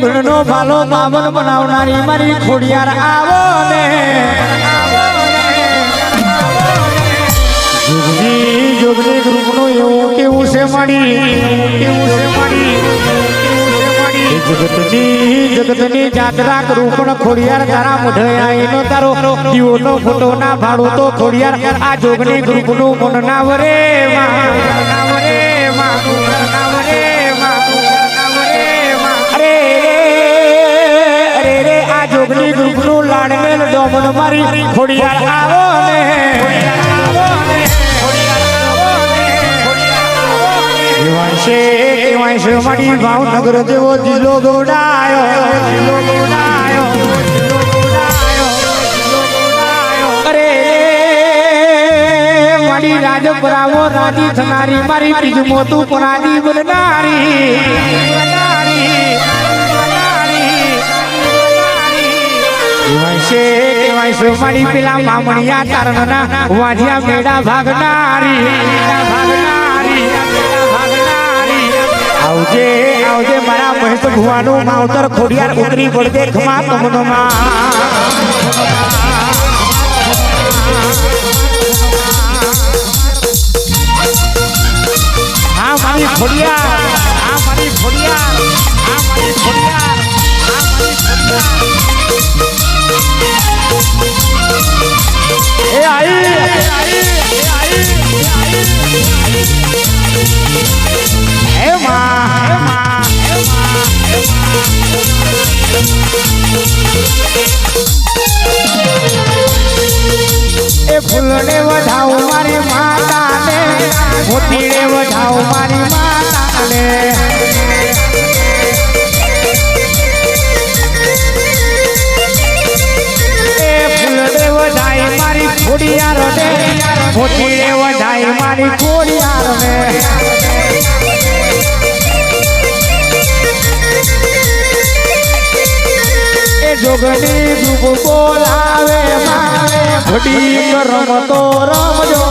જોગણનો ભાલો બાબન બનાવનારી મારી ખોડિયાર આવો ને. જોગની જોગણી ગ્રુપનું એવું કેવું છે મળી કેવું છે મળી ખોડિયાર તો ખોડિયાર આ જોગણી ગ્રુપનું મન ના વરે માં. આ જોગણી ગ્રુપનું લાડમેલ ડોમન મારી ખોડિયાર આવો ને. કેવાયશે કેવાયશે મારી ભાવનગર જેવો જિલ્લો દોડાયો. જિલ્લો દોડાયો અરે, મારી રાજી થનારી મારી બીજું મોતું પરાજી બનનારી. છે. કહેવાય છે મારી પેલા મામણિયા તારણના વાજિયા મેળા ભાગનારી. આવજે આવજે મારા મહેશ ભુવાનું માવતર ખોડિયાર ઉતરી વળદે ખમા તમનમાં. હા, મારી મારી ખોડિયાર. હા, મારી ખોડિયાર. હા, મારી ખોડિયાર. એ માં એ માં. એ ફૂલને વધાવ મારી માતાને મોતીને વધાવ મારી માતાને. મારી ખોડિયાર ને જોગની ધૂપ બોલાવે ઘડી રમતો રમજો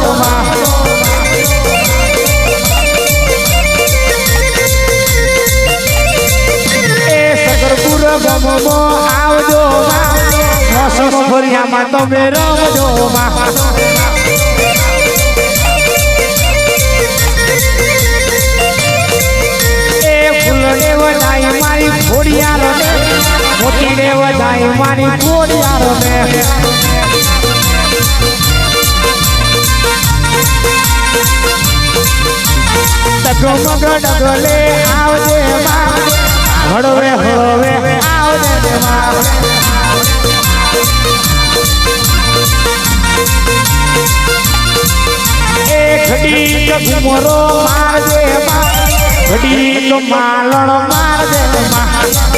સગરપુર ગમો આવજો મોસમ ફરિયામાં તમે રમજો માં. મારી ખોડિયાર ને ડગમગ ડગલે આવજે માં. હળવે હળવે આવજે માં. એ ઘડી ઘુમરો મારજે માં. ઘડી માલણ મારજે માં.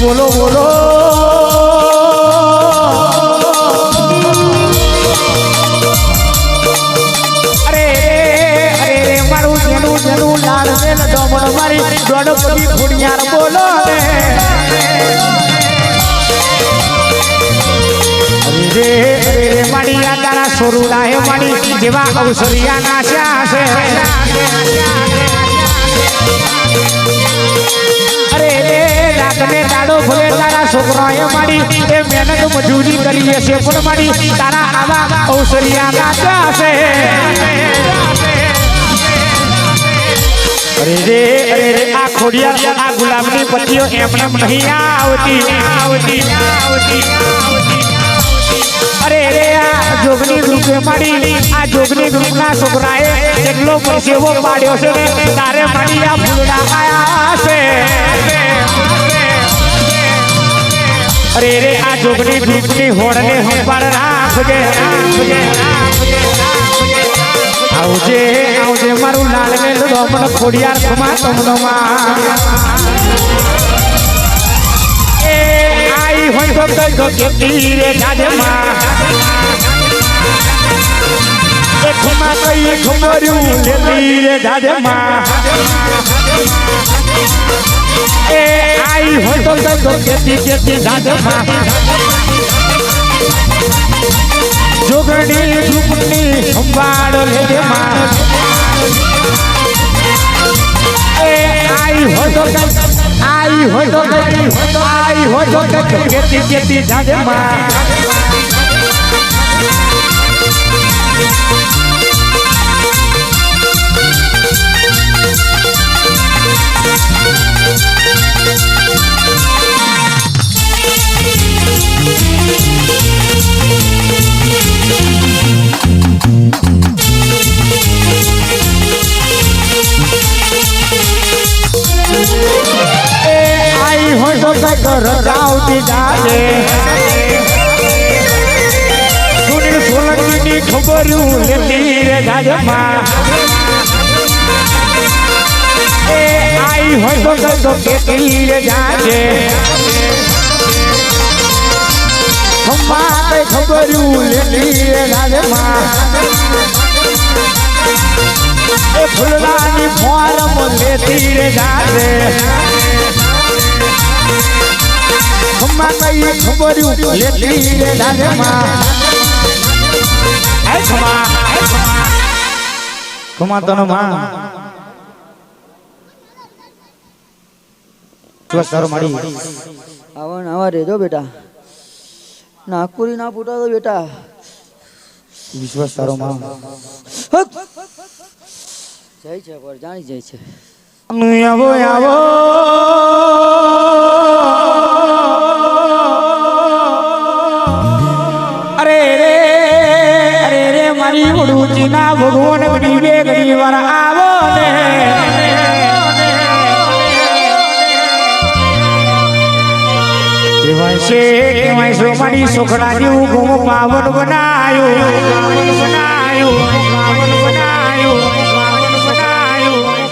બોલો બોલો. અરે અરે મારું જેનું જેનું લાલ ને મારી દોડ ખોડિયાર. બોલો માડી આ તારા સોરુડા હે જેવા અવસરિયા નાશ્યા છે અરે રે, રાતને દાડો ભલે તારા છોકરાએ માડી એ મહેનત મજૂરી કરી હશે, પણ માડી તારા આવા અવસરિયા નાચ્યા છે અરે એમને નહીં આવતી આવતી આવતી. અરે રે આ જોગની ગ્રુપે માડી આ જોગની ગ્રુપના છોકરાએ એટલો પરસેવો પાડ્યો છે ને તારે માડી આ ફૂલડા આયા છે અરે રે આ જોગની ગ્રુપની હોડને સંભાળ રાખજે રાખજે રાખજે રાખજે. આવજે આવજે મારું લાલ ને ડોમણ ખોડિયાર ખમા તમનમાં એ આઈ હોય તો ગઈ ગઈ રે જાજમાં. એ ખમા કઈ ખમર્યું લેતી રે જાજમાં. એ આઈ હોય તો કઈ તો કેતી કેતી જોગણી ધૂપની સંભાળ લેજે માં એ આઈ હોય તો આઈ હોય તો કઈ આઈ હોય તો કઈ કેતી કેતી જાજમાં. એ રજાવતી જાજે સુનિલ સોલંકીની ખબરું લેતી રે જાજમાં. એ આઈ હોય તો ફોરમ લેતી રે જાજે. ખમ્મા કઈ ખબરું લેતી રે જાજમાં એ ખમા ખમા તનો માં સર મળી આવા રહેજો બેટા. નાગપુરી ના ફૂટાતો બેટા. વિશ્વાસ તારો માં જય જાય છે પર જાણી જાય છે. આવો આવો. ના ભગવાન ઘડી બે ઘડી વાર આવો ને. મારી સોખડા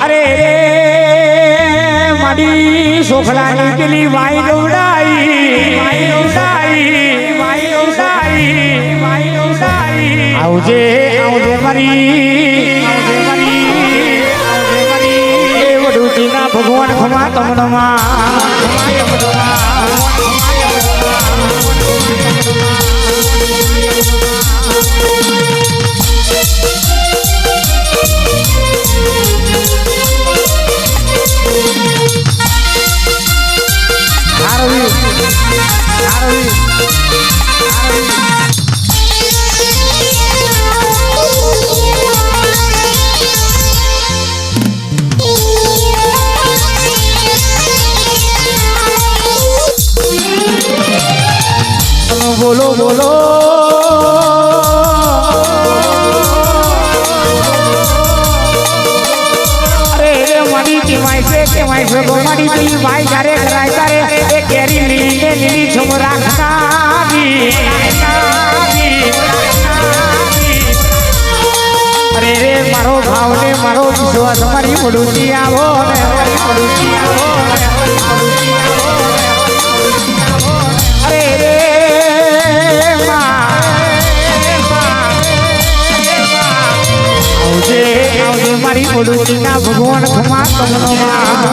અરે, મારી સોખડાની પેલી વાઈ દોડાઈ વાઈ ગવડાઈ આવજે આવજે મારી ભગવાન ખમા તમનમાં હારવી બોલો બોલો. અરે રે મારી કેવાય છે કેવાય છે ગો મારી તી ભાઈ જ્યારે કરાય મારો ભાવ ને મારો વિશ્વાસ મારી વડુતી આવો ને, મારી આવો ને મારી ઓડુડીના ભગવાન ખમા તમનો માં.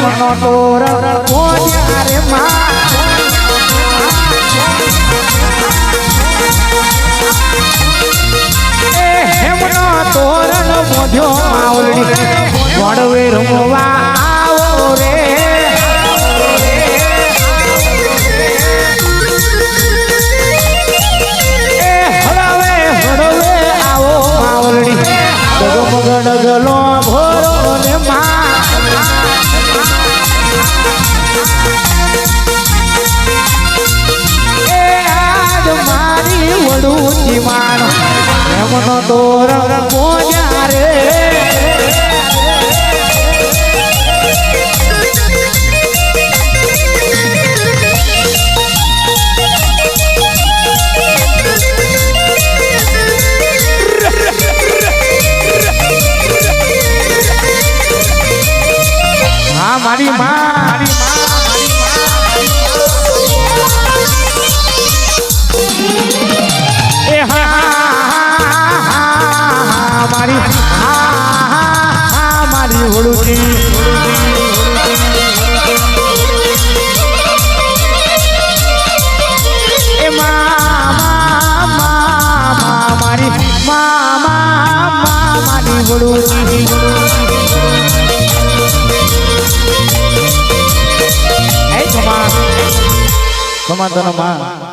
વડુતી માં એમનો રે એ આજ મારી વડુતી માં એમનો તોરણ મોઢ્યા રે માં એ ખમા ખમા તને માં